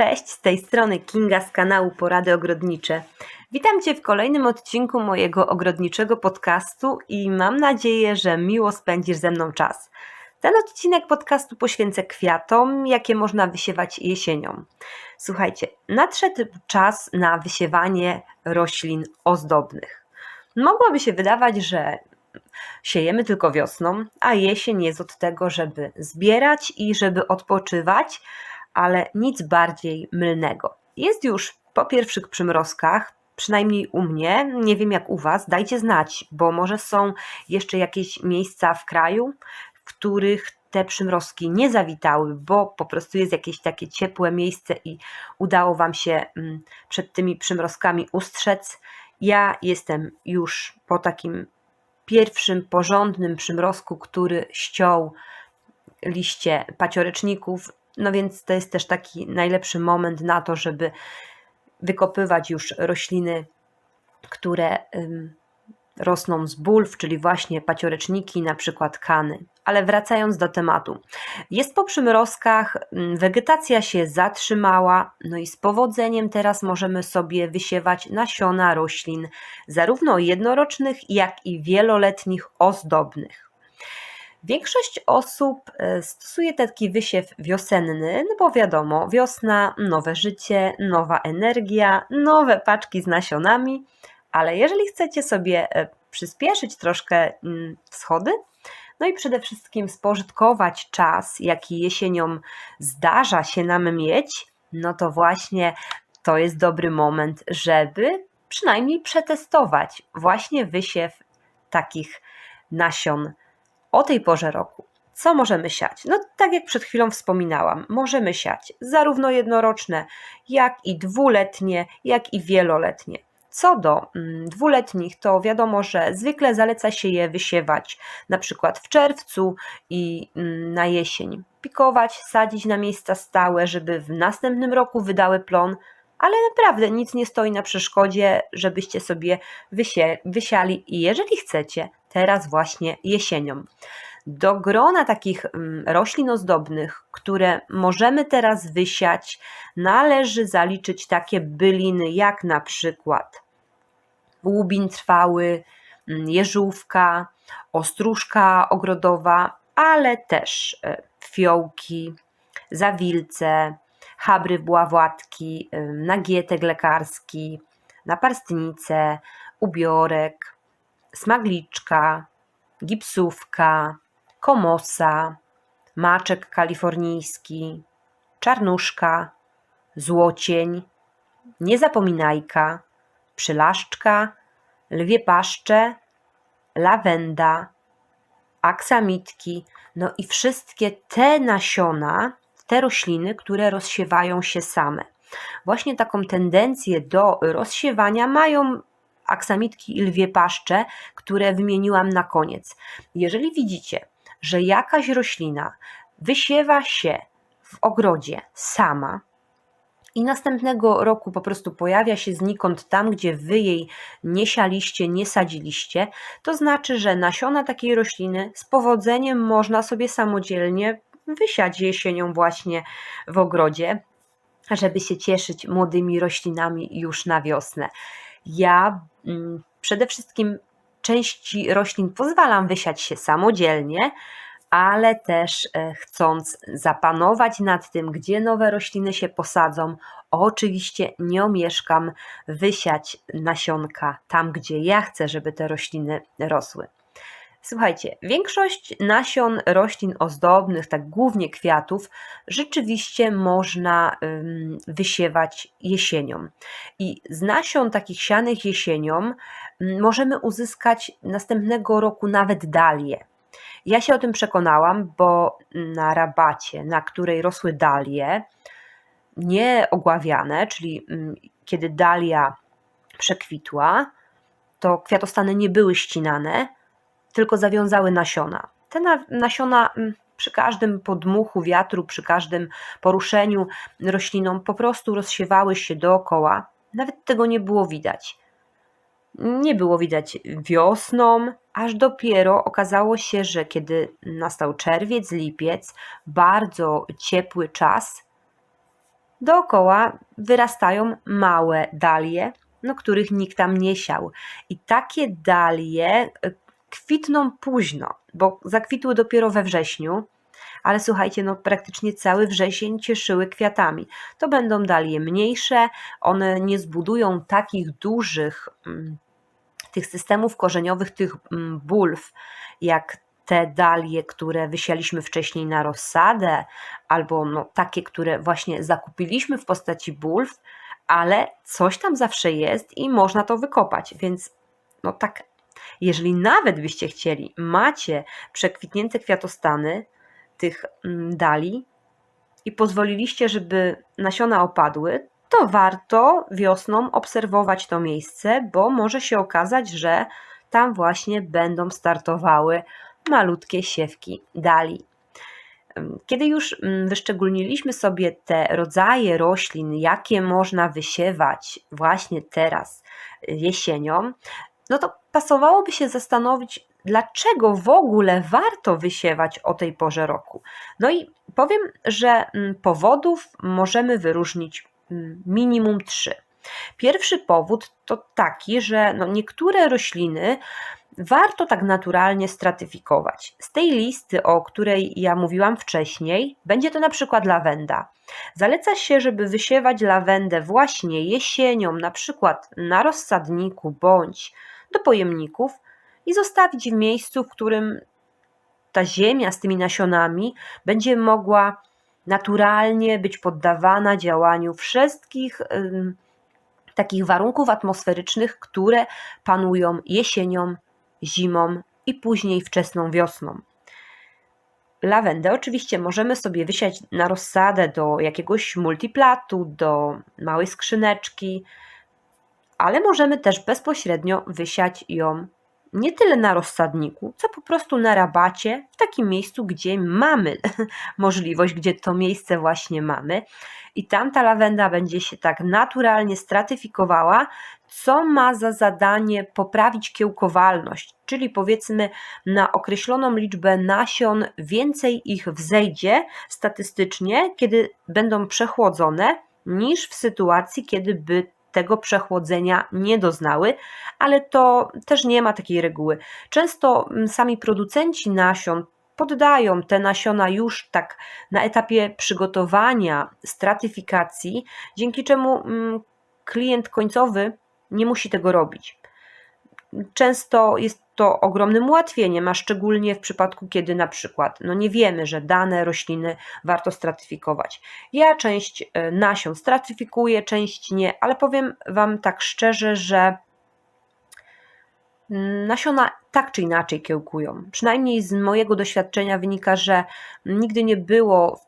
Cześć, z tej strony Kinga z kanału Porady Ogrodnicze. Witam Cię w kolejnym odcinku mojego ogrodniczego podcastu i mam nadzieję, że miło spędzisz ze mną czas. Ten odcinek podcastu poświęcę kwiatom, jakie można wysiewać jesienią. Słuchajcie, nadszedł czas na wysiewanie roślin ozdobnych. Mogłoby się wydawać, że siejemy tylko wiosną, a jesień jest od tego, żeby zbierać i żeby odpoczywać, ale nic bardziej mylnego. Jest już po pierwszych przymrozkach, przynajmniej u mnie, nie wiem jak u Was, dajcie znać, bo może są jeszcze jakieś miejsca w kraju, w których te przymrozki nie zawitały, bo po prostu jest jakieś takie ciepłe miejsce i udało Wam się mm, przed tymi przymrozkami ustrzec. Ja jestem już po takim pierwszym porządnym przymrozku, który ściął liście pacioreczników no więc to jest też taki najlepszy moment na to, żeby wykopywać już rośliny, które rosną z bulw, czyli właśnie pacioreczniki, na przykład kany. Ale wracając do tematu. Jest po przymrozkach, wegetacja się zatrzymała, no i z powodzeniem teraz możemy sobie wysiewać nasiona roślin, zarówno jednorocznych, jak i wieloletnich ozdobnych. Większość osób e, stosuje taki wysiew wiosenny, no bo wiadomo, wiosna, nowe życie, nowa energia, nowe paczki z nasionami, ale jeżeli chcecie sobie e, przyspieszyć troszkę mm, schody, no i przede wszystkim spożytkować czas, jaki jesienią zdarza się nam mieć, no to właśnie to jest dobry moment, żeby przynajmniej przetestować właśnie wysiew takich nasion o tej porze roku. Co możemy siać? No, tak jak przed chwilą wspominałam, możemy siać zarówno jednoroczne, jak i dwuletnie, jak i wieloletnie. Co do mm, dwuletnich, to wiadomo, że zwykle zaleca się je wysiewać na przykład w czerwcu i mm, na jesień. Pikować, sadzić na miejsca stałe, żeby w następnym roku wydały plon, ale naprawdę nic nie stoi na przeszkodzie, żebyście sobie wysie, wysiali jeżeli chcecie, teraz właśnie jesienią. Do grona takich mm, roślin ozdobnych, które możemy teraz wysiać, należy zaliczyć takie byliny jak na przykład łubin trwały, mm, jeżówka, ostróżka ogrodowa, ale też e, fiołki, zawilce, habry bławatki, nagietek lekarski, naparstnice, ubiorek, smagliczka, gipsówka, komosa, maczek kalifornijski, czarnuszka, złocień, niezapominajka, przylaszczka, lwie paszcze, lawenda, aksamitki, no i wszystkie te nasiona, te rośliny, które rozsiewają się same. Właśnie taką tendencję do rozsiewania mają aksamitki i lwie paszcze, które wymieniłam na koniec. Jeżeli widzicie, że jakaś roślina wysiewa się w ogrodzie sama, i następnego roku po prostu pojawia się znikąd tam, gdzie wy jej nie sialiście, nie sadziliście, to znaczy, że nasiona takiej rośliny z powodzeniem można sobie samodzielnie wysiać jesienią właśnie w ogrodzie, żeby się cieszyć młodymi roślinami już na wiosnę. Ja mm, przede wszystkim części roślin pozwalam wysiać się samodzielnie, ale też e, chcąc zapanować nad tym, gdzie nowe rośliny się posadzą, oczywiście nie omieszkam wysiać nasionka tam, gdzie ja chcę, żeby te rośliny rosły. Słuchajcie, większość nasion roślin ozdobnych, tak głównie kwiatów, rzeczywiście można wysiewać jesienią. I z nasion takich sianych jesienią możemy uzyskać następnego roku nawet dalie. Ja się o tym przekonałam, bo na rabacie, na której rosły dalie, nieogławiane, czyli kiedy dalia przekwitła, to kwiatostany nie były ścinane, tylko zawiązały nasiona. Te nasiona mm, przy każdym podmuchu wiatru, przy każdym poruszeniu rośliną po prostu rozsiewały się dookoła. Nawet tego nie było widać. Nie było widać wiosną, aż dopiero okazało się, że kiedy nastał czerwiec, lipiec, bardzo ciepły czas, dookoła wyrastają małe dalie, no, których nikt tam nie siał. I takie dalie y, kwitną późno, bo zakwitły dopiero we wrześniu, ale słuchajcie, no praktycznie cały wrzesień cieszyły kwiatami. To będą dalie mniejsze, one nie zbudują takich dużych mm, tych systemów korzeniowych, tych mm, bulw, jak te dalie, które wysialiśmy wcześniej na rozsadę, albo no, takie, które właśnie zakupiliśmy w postaci bulw, ale coś tam zawsze jest i można to wykopać, więc no tak, jeżeli nawet byście chcieli, macie przekwitnięte kwiatostany tych mm, dali i pozwoliliście, żeby nasiona opadły, to warto wiosną obserwować to miejsce, bo może się okazać, że tam właśnie będą startowały malutkie siewki dali. Kiedy już mm, wyszczególniliśmy sobie te rodzaje roślin, jakie można wysiewać właśnie teraz y, jesienią, no to pasowałoby się zastanowić, dlaczego w ogóle warto wysiewać o tej porze roku. No i powiem, że mm, powodów możemy wyróżnić mm, minimum trzy. Pierwszy powód to taki, że no niektóre rośliny warto tak naturalnie stratyfikować. Z tej listy, o której ja mówiłam wcześniej, będzie to na przykład lawenda. Zaleca się, żeby wysiewać lawendę właśnie jesienią, na przykład na rozsadniku bądź do pojemników i zostawić w miejscu, w którym ta ziemia z tymi nasionami będzie mogła naturalnie być poddawana działaniu wszystkich takich warunków atmosferycznych, które panują jesienią, zimą i później wczesną wiosną. Lawendę oczywiście możemy sobie wysiać na rozsadę do jakiegoś multiplatu, do małej skrzyneczki, ale możemy też bezpośrednio wysiać ją nie tyle na rozsadniku, co po prostu na rabacie, w takim miejscu, gdzie mamy możliwość, gdzie to miejsce właśnie mamy. I tam ta lawenda będzie się tak naturalnie stratyfikowała, co ma za zadanie poprawić kiełkowalność, czyli powiedzmy na określoną liczbę nasion więcej ich wzejdzie statystycznie, kiedy będą przechłodzone, niż w sytuacji, kiedy by tego przechłodzenia nie doznały, ale to też nie ma takiej reguły. Często mm, sami producenci nasion poddają te nasiona już tak na etapie przygotowania, stratyfikacji, dzięki czemu mm, klient końcowy nie musi tego robić. Często jest to ogromnym ułatwieniem, a szczególnie w przypadku, kiedy na przykład no nie wiemy, że dane rośliny warto stratyfikować. Ja część e, nasion stratyfikuję, część nie, ale powiem Wam tak szczerze, że nasiona tak czy inaczej kiełkują. Przynajmniej z mojego doświadczenia wynika, że nigdy nie było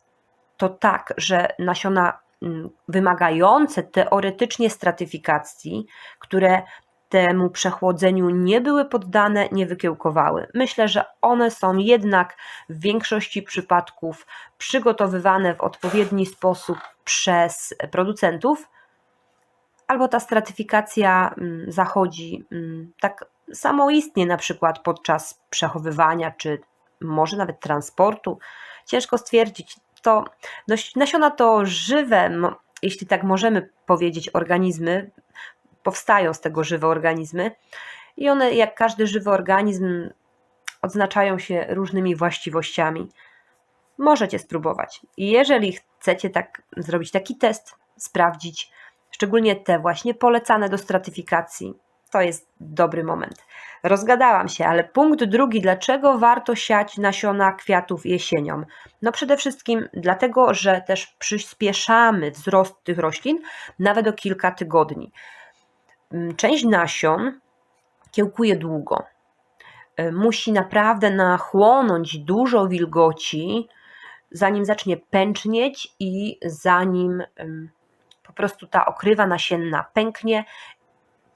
to tak, że nasiona mm, wymagające teoretycznie stratyfikacji, które temu przechłodzeniu nie były poddane, nie wykiełkowały. Myślę, że one są jednak w większości przypadków przygotowywane w odpowiedni sposób przez producentów, albo ta stratyfikacja mm, zachodzi mm, tak samoistnie, na przykład podczas przechowywania, czy może nawet transportu. Ciężko stwierdzić. To nasiona to żywe, jeśli tak możemy powiedzieć, organizmy, powstają z tego żywe organizmy i one, jak każdy żywy organizm, odznaczają się różnymi właściwościami. Możecie spróbować. I jeżeli chcecie tak zrobić taki test, sprawdzić, szczególnie te właśnie polecane do stratyfikacji, to jest dobry moment. Rozgadałam się, ale punkt drugi, dlaczego warto siać nasiona kwiatów jesienią? No przede wszystkim dlatego, że też przyspieszamy wzrost tych roślin nawet o kilka tygodni. Mm, część nasion kiełkuje długo. E, musi naprawdę nachłonąć dużo wilgoci, zanim zacznie pęcznieć i zanim po prostu ta okrywa nasienna pęknie,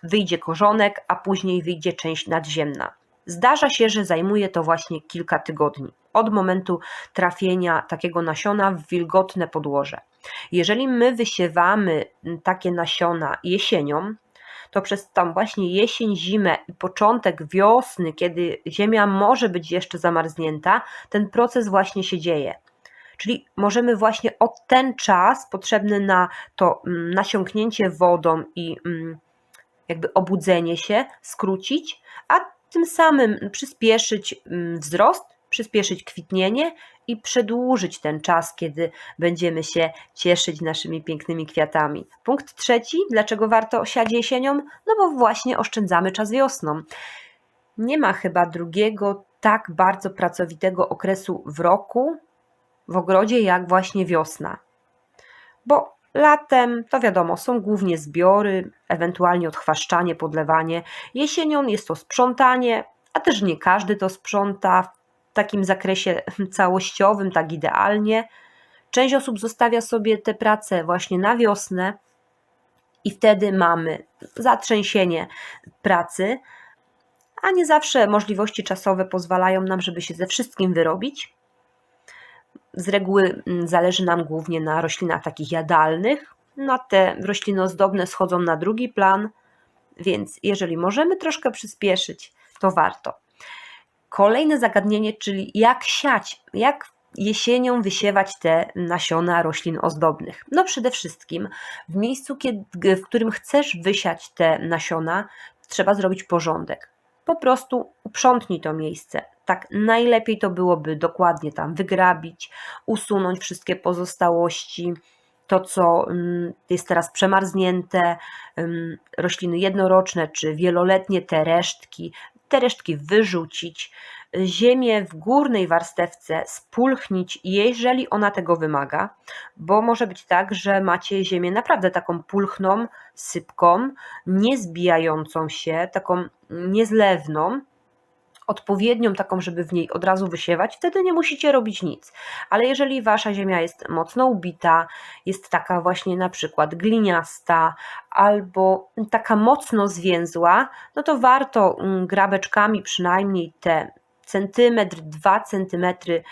wyjdzie korzonek, a później wyjdzie część nadziemna. Zdarza się, że zajmuje to właśnie kilka tygodni od momentu trafienia takiego nasiona w wilgotne podłoże. Jeżeli my wysiewamy takie nasiona jesienią, to przez tam właśnie jesień, zimę i początek wiosny, kiedy ziemia może być jeszcze zamarznięta, ten proces właśnie się dzieje. Czyli możemy właśnie o ten czas potrzebny na to mm, nasiąknięcie wodą i mm, jakby obudzenie się skrócić, a tym samym przyspieszyć mm, wzrost, przyspieszyć kwitnienie i przedłużyć ten czas, kiedy będziemy się cieszyć naszymi pięknymi kwiatami. Punkt trzeci, dlaczego warto siać jesienią? No bo właśnie oszczędzamy czas wiosną. Nie ma chyba drugiego tak bardzo pracowitego okresu w roku w ogrodzie jak właśnie wiosna. Bo latem to wiadomo, są głównie zbiory, ewentualnie odchwaszczanie, podlewanie. Jesienią jest to sprzątanie, a też nie każdy to sprząta takim zakresie całościowym, tak idealnie. Część osób zostawia sobie te prace właśnie na wiosnę i wtedy mamy zatrzęsienie pracy, a nie zawsze możliwości czasowe pozwalają nam, żeby się ze wszystkim wyrobić. Z reguły mm, zależy nam głównie na roślinach takich jadalnych, no te rośliny ozdobne schodzą na drugi plan, więc jeżeli możemy troszkę przyspieszyć, to warto. Kolejne zagadnienie, czyli jak siać, jak jesienią wysiewać te nasiona roślin ozdobnych. No przede wszystkim w miejscu, w którym chcesz wysiać te nasiona, trzeba zrobić porządek po prostu uprzątnij to miejsce. Tak najlepiej to byłoby dokładnie tam wygrabić, usunąć wszystkie pozostałości, to co mm, jest teraz przemarznięte, rośliny jednoroczne czy wieloletnie, te resztki, te resztki wyrzucić, ziemię w górnej warstewce spulchnić, jeżeli ona tego wymaga, bo może być tak, że macie ziemię naprawdę taką pulchną, sypką, niezbijającą się, taką niezlewną, odpowiednią taką, żeby w niej od razu wysiewać, wtedy nie musicie robić nic. Ale jeżeli wasza ziemia jest mocno ubita, jest taka właśnie na przykład gliniasta albo taka mocno zwięzła, no to warto mm, grabeczkami przynajmniej te centymetr, dwa centymetry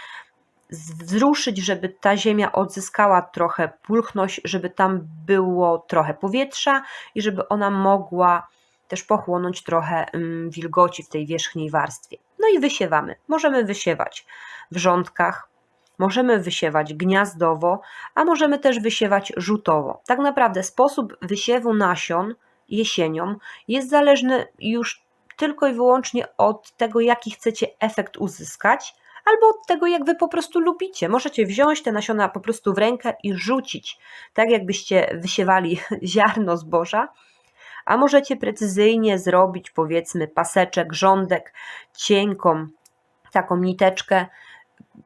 wzruszyć, żeby ta ziemia odzyskała trochę pulchność, żeby tam było trochę powietrza i żeby ona mogła też pochłonąć trochę mm, wilgoci w tej wierzchniej warstwie. No i wysiewamy. Możemy wysiewać w rządkach, możemy wysiewać gniazdowo, a możemy też wysiewać rzutowo. Tak naprawdę sposób wysiewu nasion jesienią jest zależny już tylko i wyłącznie od tego, jaki chcecie efekt uzyskać, albo od tego, jak wy po prostu lubicie. Możecie wziąć te nasiona po prostu w rękę i rzucić, tak jakbyście wysiewali ziarno zboża, a możecie precyzyjnie zrobić powiedzmy paseczek, rządek, cienką taką niteczkę,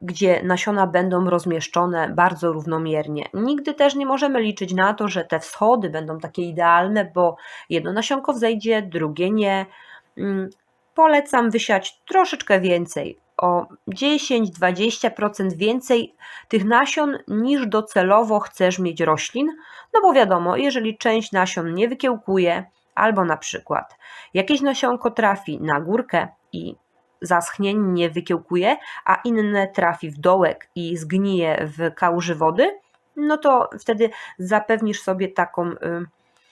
gdzie nasiona będą rozmieszczone bardzo równomiernie. Nigdy też nie możemy liczyć na to, że te wschody będą takie idealne, bo jedno nasionko wzejdzie, drugie nie. Mm, polecam wysiać troszeczkę więcej, o 10-20% więcej tych nasion niż docelowo chcesz mieć roślin, no bo wiadomo, jeżeli część nasion nie wykiełkuje, albo na przykład jakieś nasionko trafi na górkę i zaschnie, nie wykiełkuje, a inne trafi w dołek i zgnije w kałuży wody, no to wtedy zapewnisz sobie taką y,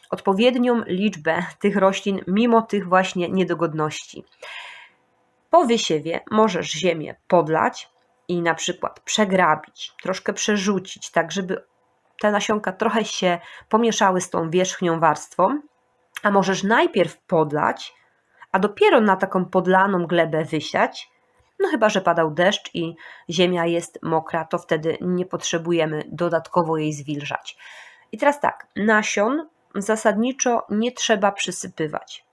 odpowiednią liczbę tych roślin, mimo tych właśnie niedogodności. Po wysiewie możesz ziemię podlać i na przykład przegrabić, troszkę przerzucić, tak żeby te nasionka trochę się pomieszały z tą wierzchnią warstwą, a możesz najpierw podlać, a dopiero na taką podlaną glebę wysiać. No chyba, że padał deszcz i ziemia jest mokra, to wtedy nie potrzebujemy dodatkowo jej zwilżać. I teraz tak, nasion zasadniczo nie trzeba przysypywać.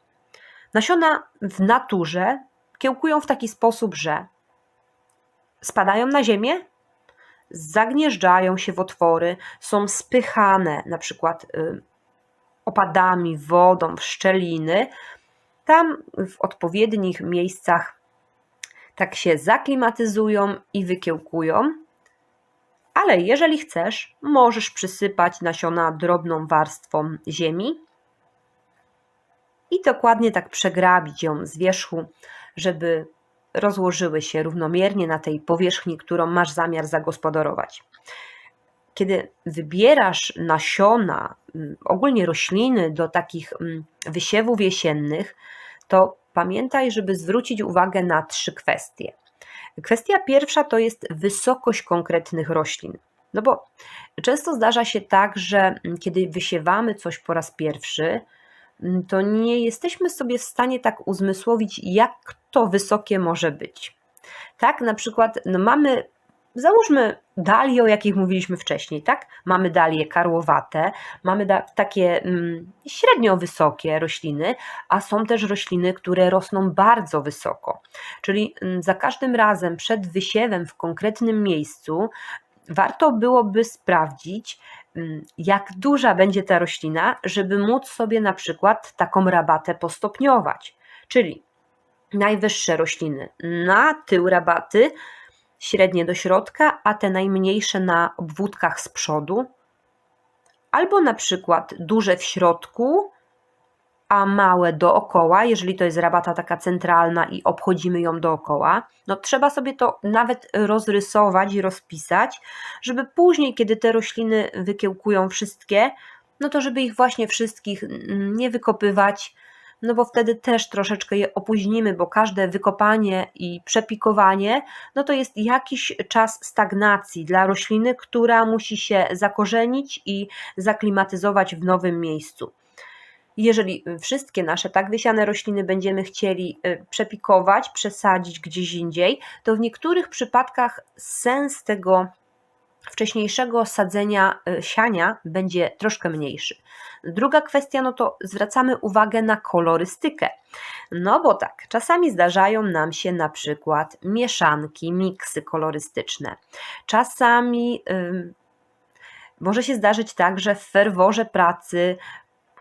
Nasiona w naturze kiełkują w taki sposób, że spadają na ziemię, zagnieżdżają się w otwory, są spychane na przykład y, opadami, wodą, w szczeliny. Tam w odpowiednich miejscach tak się zaklimatyzują i wykiełkują. Ale jeżeli chcesz, możesz przysypać nasiona drobną warstwą ziemi i dokładnie tak przegrabić ją z wierzchu, żeby rozłożyły się równomiernie na tej powierzchni, którą masz zamiar zagospodarować. Kiedy wybierasz nasiona, mm, ogólnie rośliny do takich mm, wysiewów jesiennych, to pamiętaj, żeby zwrócić uwagę na trzy kwestie. Kwestia pierwsza to jest wysokość konkretnych roślin. No bo często zdarza się tak, że mm, kiedy wysiewamy coś po raz pierwszy, to nie jesteśmy sobie w stanie tak uzmysłowić, jak to wysokie może być. Tak, na przykład no mamy Załóżmy dalie, o jakich mówiliśmy wcześniej, tak? Mamy dalie karłowate, mamy da takie mm, średnio wysokie rośliny, a są też rośliny, które rosną bardzo wysoko. Czyli mm, za każdym razem przed wysiewem w konkretnym miejscu warto byłoby sprawdzić, mm, jak duża będzie ta roślina, żeby móc sobie na przykład taką rabatę postopniować. Czyli najwyższe rośliny na tył rabaty, średnie do środka, a te najmniejsze na obwódkach z przodu. Albo na przykład duże w środku, a małe dookoła, jeżeli to jest rabata taka centralna i obchodzimy ją dookoła, no trzeba sobie to nawet rozrysować i rozpisać, żeby później, kiedy te rośliny wykiełkują wszystkie, no to żeby ich właśnie wszystkich nie wykopywać, no bo wtedy też troszeczkę je opóźnimy, bo każde wykopanie i przepikowanie, no to jest jakiś czas stagnacji dla rośliny, która musi się zakorzenić i zaklimatyzować w nowym miejscu. Jeżeli wszystkie nasze tak wysiane rośliny będziemy chcieli y, przepikować, przesadzić gdzieś indziej, to w niektórych przypadkach sens tego wcześniejszego sadzenia, y, siania będzie troszkę mniejszy. Druga kwestia, no to zwracamy uwagę na kolorystykę. No bo tak, czasami zdarzają nam się na przykład mieszanki, miksy kolorystyczne. Czasami yy, może się zdarzyć tak, że w ferworze pracy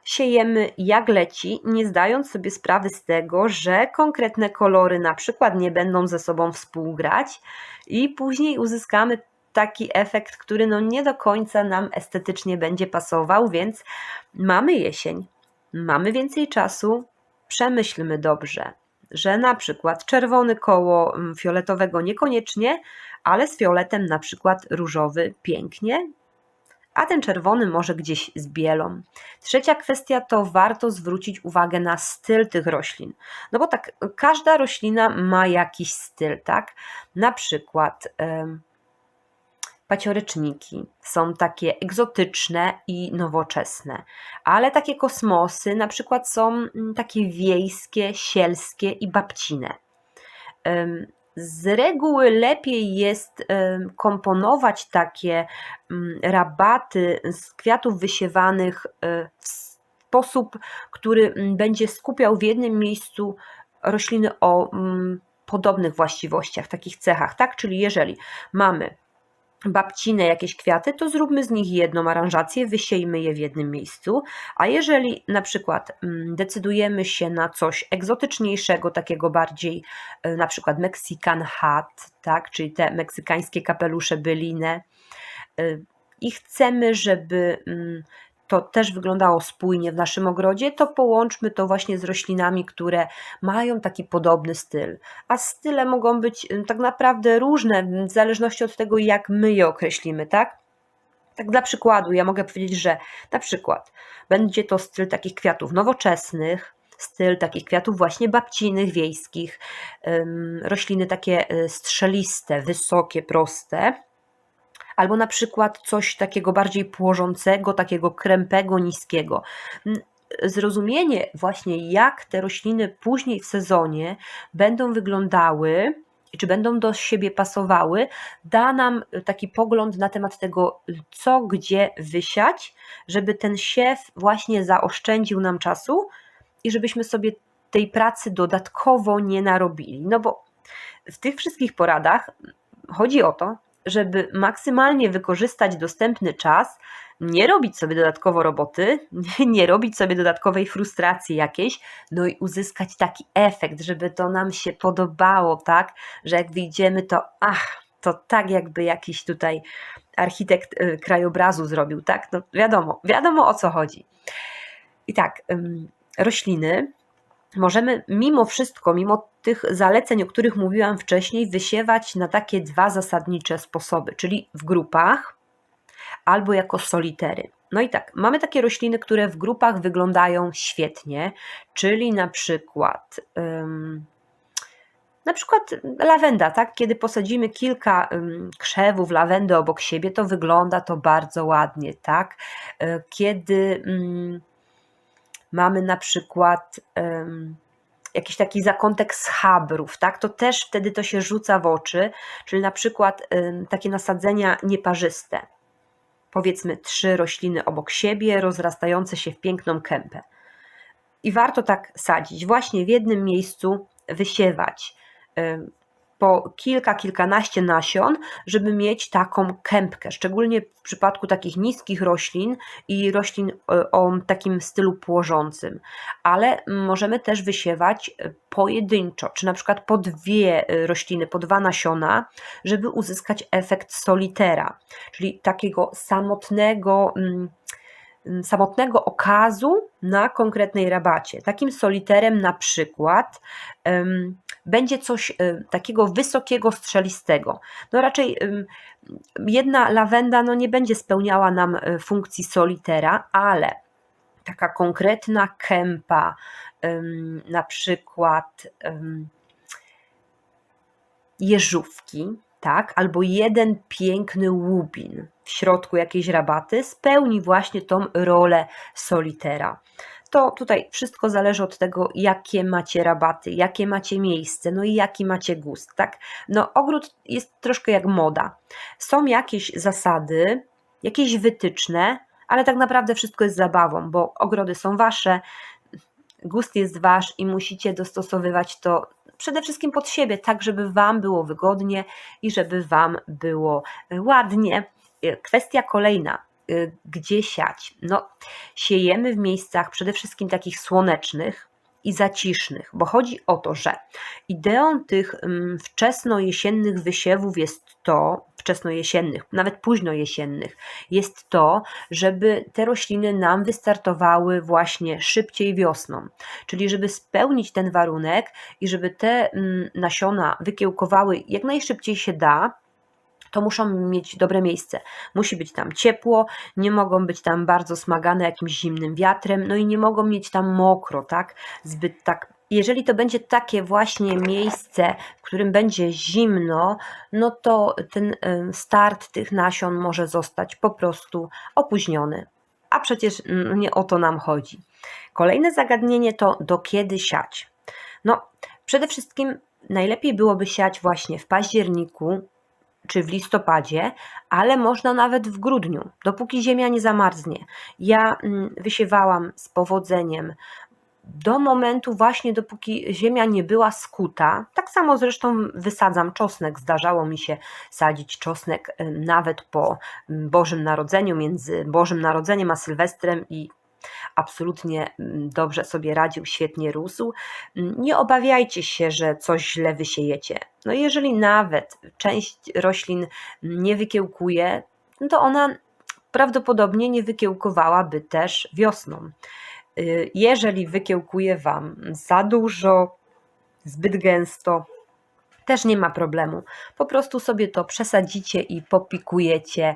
siejemy jak leci, nie zdając sobie sprawy z tego, że konkretne kolory na przykład nie będą ze sobą współgrać i później uzyskamy taki efekt, który no nie do końca nam estetycznie będzie pasował, więc mamy jesień, mamy więcej czasu, przemyślmy dobrze, że na przykład czerwony koło mm, fioletowego niekoniecznie, ale z fioletem na przykład różowy pięknie, a ten czerwony może gdzieś z bielą. Trzecia kwestia to warto zwrócić uwagę na styl tych roślin. No bo tak, każda roślina ma jakiś styl, tak? Na przykład. Yy, pacioryczniki są takie egzotyczne i nowoczesne, ale takie kosmosy na przykład są mm, takie wiejskie, sielskie i babcine. Z reguły lepiej jest komponować takie mm, rabaty z kwiatów wysiewanych e, w sposób, który mm, będzie skupiał w jednym miejscu rośliny o podobnych właściwościach, takich cechach, tak? Czyli jeżeli mamy babcine jakieś kwiaty, to zróbmy z nich jedną aranżację, wysiejmy je w jednym miejscu. A jeżeli na przykład mm, decydujemy się na coś egzotyczniejszego, takiego bardziej e, na przykład Mexican hat, tak, czyli te meksykańskie kapelusze byline, i chcemy, żeby mm, to też wyglądało spójnie w naszym ogrodzie, to połączmy to właśnie z roślinami, które mają taki podobny styl. A style mogą być tak naprawdę różne, w zależności od tego, jak my je określimy, tak? Tak dla przykładu, ja mogę powiedzieć, że na przykład będzie to styl takich kwiatów nowoczesnych, styl takich kwiatów właśnie babcinych, wiejskich, rośliny takie y, strzeliste, wysokie, proste, albo na przykład coś takiego bardziej płożącego, takiego krępego, niskiego. Zrozumienie właśnie, jak te rośliny później w sezonie będą wyglądały, czy będą do siebie pasowały, da nam taki pogląd na temat tego, co gdzie wysiać, żeby ten siew właśnie zaoszczędził nam czasu i żebyśmy sobie tej pracy dodatkowo nie narobili. No bo w tych wszystkich poradach chodzi o to, żeby maksymalnie wykorzystać dostępny czas, nie robić sobie dodatkowo roboty, nie robić sobie dodatkowej frustracji jakiejś, no i uzyskać taki efekt, żeby to nam się podobało, tak, że jak wyjdziemy, to ach, to tak jakby jakiś tutaj architekt y, krajobrazu zrobił, tak, no wiadomo, wiadomo o co chodzi. I tak, rośliny możemy mimo wszystko, mimo tych zaleceń, o których mówiłam wcześniej, wysiewać na takie dwa zasadnicze sposoby, czyli w grupach albo jako solitery. No i tak, mamy takie rośliny, które w grupach wyglądają świetnie, czyli na przykład Na przykład lawenda, tak? Kiedy posadzimy kilka krzewów lawendy obok siebie, to wygląda to bardzo ładnie, tak? E, kiedy mamy na przykład jakiś taki zakątek schabrów, tak? To też wtedy to się rzuca w oczy, czyli na przykład takie nasadzenia nieparzyste. Powiedzmy trzy rośliny obok siebie, rozrastające się w piękną kępę. I warto tak sadzić, właśnie w jednym miejscu wysiewać po kilka, kilkanaście nasion, żeby mieć taką kępkę, szczególnie w przypadku takich niskich roślin i roślin e, o takim stylu płożącym. Ale możemy też wysiewać e, pojedynczo, czy na przykład po dwie e, rośliny, po dwa nasiona, żeby uzyskać efekt solitera, czyli takiego samotnego mm, samotnego okazu na konkretnej rabacie. Takim soliterem na przykład um, będzie coś y, takiego wysokiego, strzelistego. No raczej jedna lawenda no nie będzie spełniała nam y, funkcji solitera, ale taka konkretna kępa, na przykład jeżówki, tak, albo jeden piękny łubin w środku jakiejś rabaty spełni właśnie tą rolę solitera to tutaj wszystko zależy od tego, jakie macie rabaty, jakie macie miejsce, no i jaki macie gust, tak? No ogród jest troszkę jak moda. Są jakieś zasady, jakieś wytyczne, ale tak naprawdę wszystko jest zabawą, bo ogrody są wasze, gust jest wasz i musicie dostosowywać to przede wszystkim pod siebie, tak żeby wam było wygodnie i żeby wam było ładnie. Kwestia kolejna Y, gdzie siać? No, siejemy w miejscach przede wszystkim takich słonecznych i zacisznych, bo chodzi o to, że ideą tych mm, wczesnojesiennych wysiewów jest to, wczesnojesiennych, nawet późnojesiennych, jest to, żeby te rośliny nam wystartowały właśnie szybciej wiosną, czyli żeby spełnić ten warunek i żeby te mm, nasiona wykiełkowały jak najszybciej się da, to muszą mieć dobre miejsce. Musi być tam ciepło, nie mogą być tam bardzo smagane jakimś zimnym wiatrem, no i nie mogą mieć tam mokro, tak? Zbyt tak jeżeli to będzie takie właśnie miejsce, w którym będzie zimno, no to ten start tych nasion może zostać po prostu opóźniony. A przecież nie o to nam chodzi. Kolejne zagadnienie to do kiedy siać. No, przede wszystkim najlepiej byłoby siać właśnie w październiku, czy w listopadzie, ale można nawet w grudniu, dopóki ziemia nie zamarznie. Ja mm, wysiewałam z powodzeniem do momentu właśnie dopóki ziemia nie była skuta. Tak samo zresztą wysadzam czosnek. Zdarzało mi się sadzić czosnek y, nawet po mm, Bożym Narodzeniu, między Bożym Narodzeniem a Sylwestrem i absolutnie mm, dobrze sobie radził, świetnie rósł. Mm, nie obawiajcie się, że coś źle wysiejecie. No jeżeli nawet część roślin nie wykiełkuje, no to ona prawdopodobnie nie wykiełkowałaby też wiosną. Y, jeżeli wykiełkuje Wam za dużo, zbyt gęsto, też nie ma problemu. Po prostu sobie to przesadzicie i popikujecie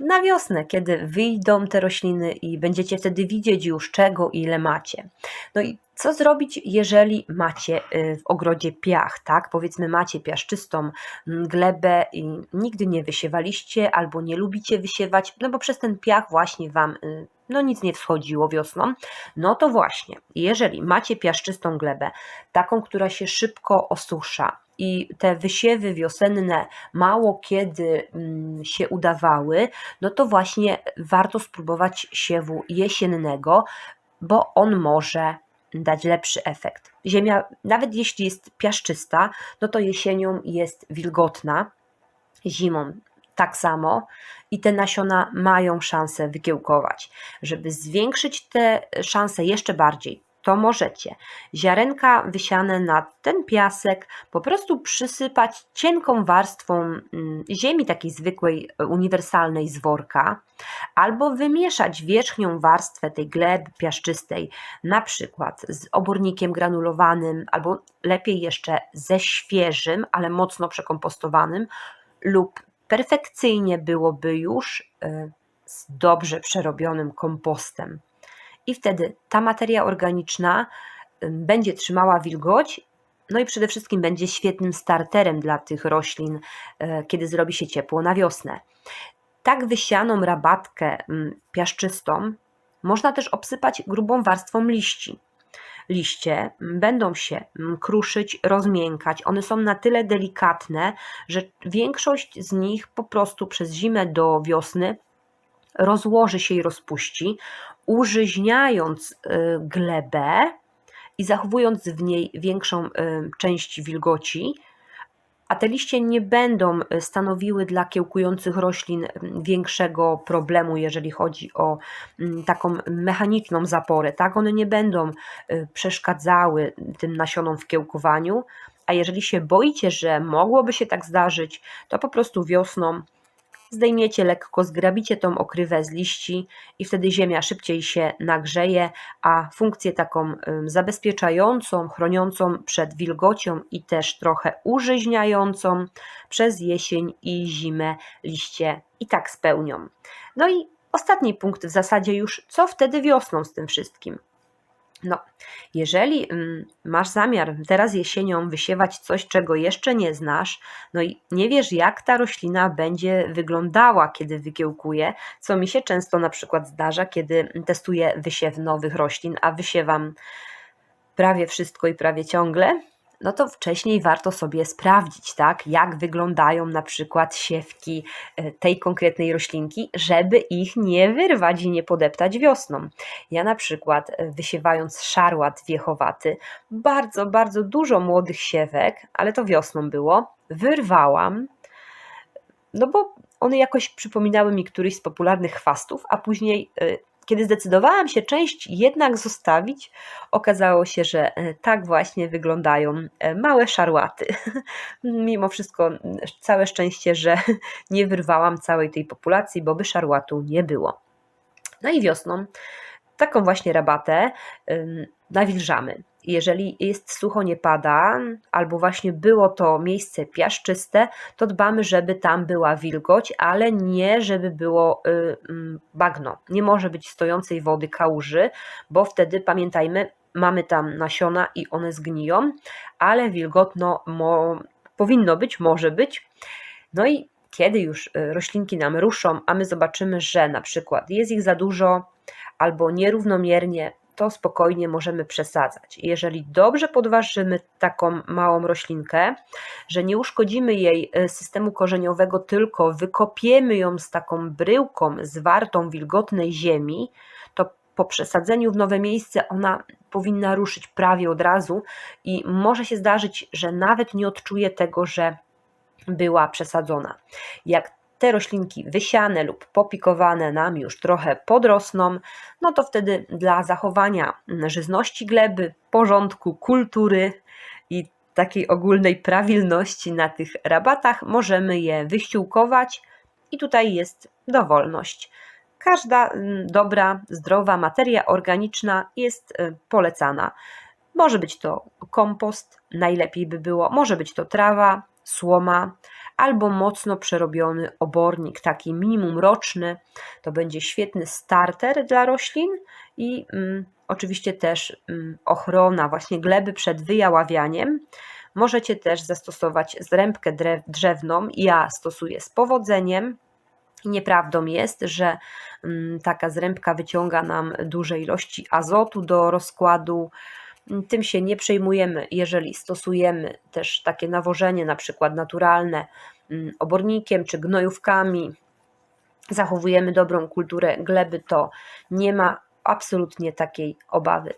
na wiosnę, kiedy wyjdą te rośliny i będziecie wtedy widzieć już czego ile macie. No i co zrobić, jeżeli macie y, w ogrodzie piach, tak? Powiedzmy, macie piaszczystą mm, glebę i nigdy nie wysiewaliście albo nie lubicie wysiewać, no bo przez ten piach właśnie Wam y, no nic nie wschodziło wiosną, no to właśnie, jeżeli macie piaszczystą glebę, taką, która się szybko osusza, i te wysiewy wiosenne mało kiedy mm, się udawały, no to właśnie warto spróbować siewu jesiennego, bo on może dać lepszy efekt. Ziemia, nawet jeśli jest piaszczysta, no to jesienią jest wilgotna, zimą tak samo i te nasiona mają szansę wykiełkować. Żeby zwiększyć te szanse jeszcze bardziej, to możecie. Ziarenka wysiane na ten piasek po prostu przysypać cienką warstwą mm, ziemi, takiej zwykłej, uniwersalnej z worka, albo wymieszać wierzchnią warstwę tej gleby piaszczystej, na przykład z obornikiem granulowanym, albo lepiej jeszcze ze świeżym, ale mocno przekompostowanym, lub perfekcyjnie byłoby już y, z dobrze przerobionym kompostem i wtedy ta materia organiczna będzie trzymała wilgoć, No i przede wszystkim będzie świetnym starterem dla tych roślin, e, kiedy zrobi się ciepło na wiosnę. Tak wysianą rabatkę piaszczystą można też obsypać grubą warstwą liści. Liście będą się kruszyć, rozmiękać. One są na tyle delikatne, że większość z nich po prostu przez zimę do wiosny rozłoży się i rozpuści, użyźniając y, glebę i zachowując w niej większą y, część wilgoci, a te liście nie będą y, stanowiły dla kiełkujących roślin większego problemu, jeżeli chodzi o taką mechaniczną zaporę. Tak, one nie będą przeszkadzały tym nasionom w kiełkowaniu. A jeżeli się boicie, że mogłoby się tak zdarzyć, to po prostu wiosną zdejmiecie lekko, zgrabicie tą okrywę z liści i wtedy ziemia szybciej się nagrzeje, a funkcję taką zabezpieczającą, chroniącą przed wilgocią i też trochę użyźniającą przez jesień i zimę liście i tak spełnią. No i ostatni punkt w zasadzie już, co wtedy wiosną z tym wszystkim? No, jeżeli mm, masz zamiar teraz jesienią wysiewać coś, czego jeszcze nie znasz, no i nie wiesz, jak ta roślina będzie wyglądała, kiedy wykiełkuje, co mi się często na przykład zdarza, kiedy testuję wysiew nowych roślin, a wysiewam prawie wszystko i prawie ciągle, no to wcześniej warto sobie sprawdzić, tak, jak wyglądają na przykład siewki e, tej konkretnej roślinki, żeby ich nie wyrwać i nie podeptać wiosną. Ja na przykład e, wysiewając szarłat wiechowaty, bardzo, bardzo dużo młodych siewek, ale to wiosną było, wyrwałam, no bo one jakoś przypominały mi któryś z popularnych chwastów, a później e, kiedy zdecydowałam się część jednak zostawić, okazało się, że e, tak właśnie wyglądają e, małe szarłaty. Mimo wszystko całe szczęście, że nie wyrwałam całej tej populacji, bo by szarłatu nie było. No i wiosną taką właśnie rabatę nawilżamy jeżeli jest sucho, nie pada, albo właśnie było to miejsce piaszczyste, to dbamy, żeby tam była wilgoć, ale nie, żeby było y, mm, bagno. Nie może być stojącej wody kałuży, bo wtedy pamiętajmy, mamy tam nasiona i one zgniją, ale wilgotno mo, powinno być, może być. No i kiedy już y, roślinki nam ruszą, a my zobaczymy, że na przykład jest ich za dużo albo nierównomiernie, to spokojnie możemy przesadzać. Jeżeli dobrze podważymy taką małą roślinkę, że nie uszkodzimy jej e, systemu korzeniowego, tylko wykopiemy ją z taką bryłką zwartą wilgotnej ziemi, to po przesadzeniu w nowe miejsce ona powinna ruszyć prawie od razu i może się zdarzyć, że nawet nie odczuje tego, że była przesadzona. Jak te roślinki wysiane lub popikowane nam już trochę podrosną, no to wtedy dla zachowania żyzności gleby, porządku, kultury i takiej ogólnej prawilności na tych rabatach możemy je wyściółkować i tutaj jest dowolność. Każda mm, dobra, zdrowa materia organiczna jest y, polecana. Może być to kompost, najlepiej by było, może być to trawa, słoma, albo mocno przerobiony obornik, taki minimum roczny. To będzie świetny starter dla roślin i mm, oczywiście też mm, ochrona właśnie gleby przed wyjaławianiem. Możecie też zastosować zrębkę drzewną. Ja stosuję z powodzeniem. Nieprawdą jest, że mm, taka zrębka wyciąga nam duże ilości azotu do rozkładu tym się nie przejmujemy, jeżeli stosujemy też takie nawożenie, na przykład naturalne, mm, obornikiem czy gnojówkami, zachowujemy dobrą kulturę gleby, to nie ma absolutnie takiej obawy.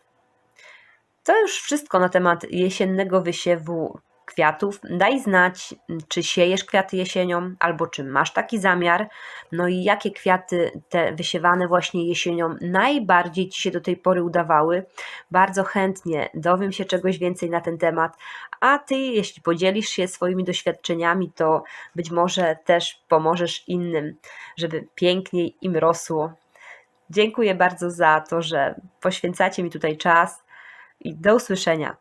To już wszystko na temat jesiennego wysiewu kwiatów. Daj znać, czy siejesz kwiaty jesienią, albo czy masz taki zamiar. No i jakie kwiaty te wysiewane właśnie jesienią najbardziej Ci się do tej pory udawały. Bardzo chętnie dowiem się czegoś więcej na ten temat. A Ty, jeśli podzielisz się swoimi doświadczeniami, to być może też pomożesz innym, żeby piękniej im rosło. Dziękuję bardzo za to, że poświęcacie mi tutaj czas i do usłyszenia.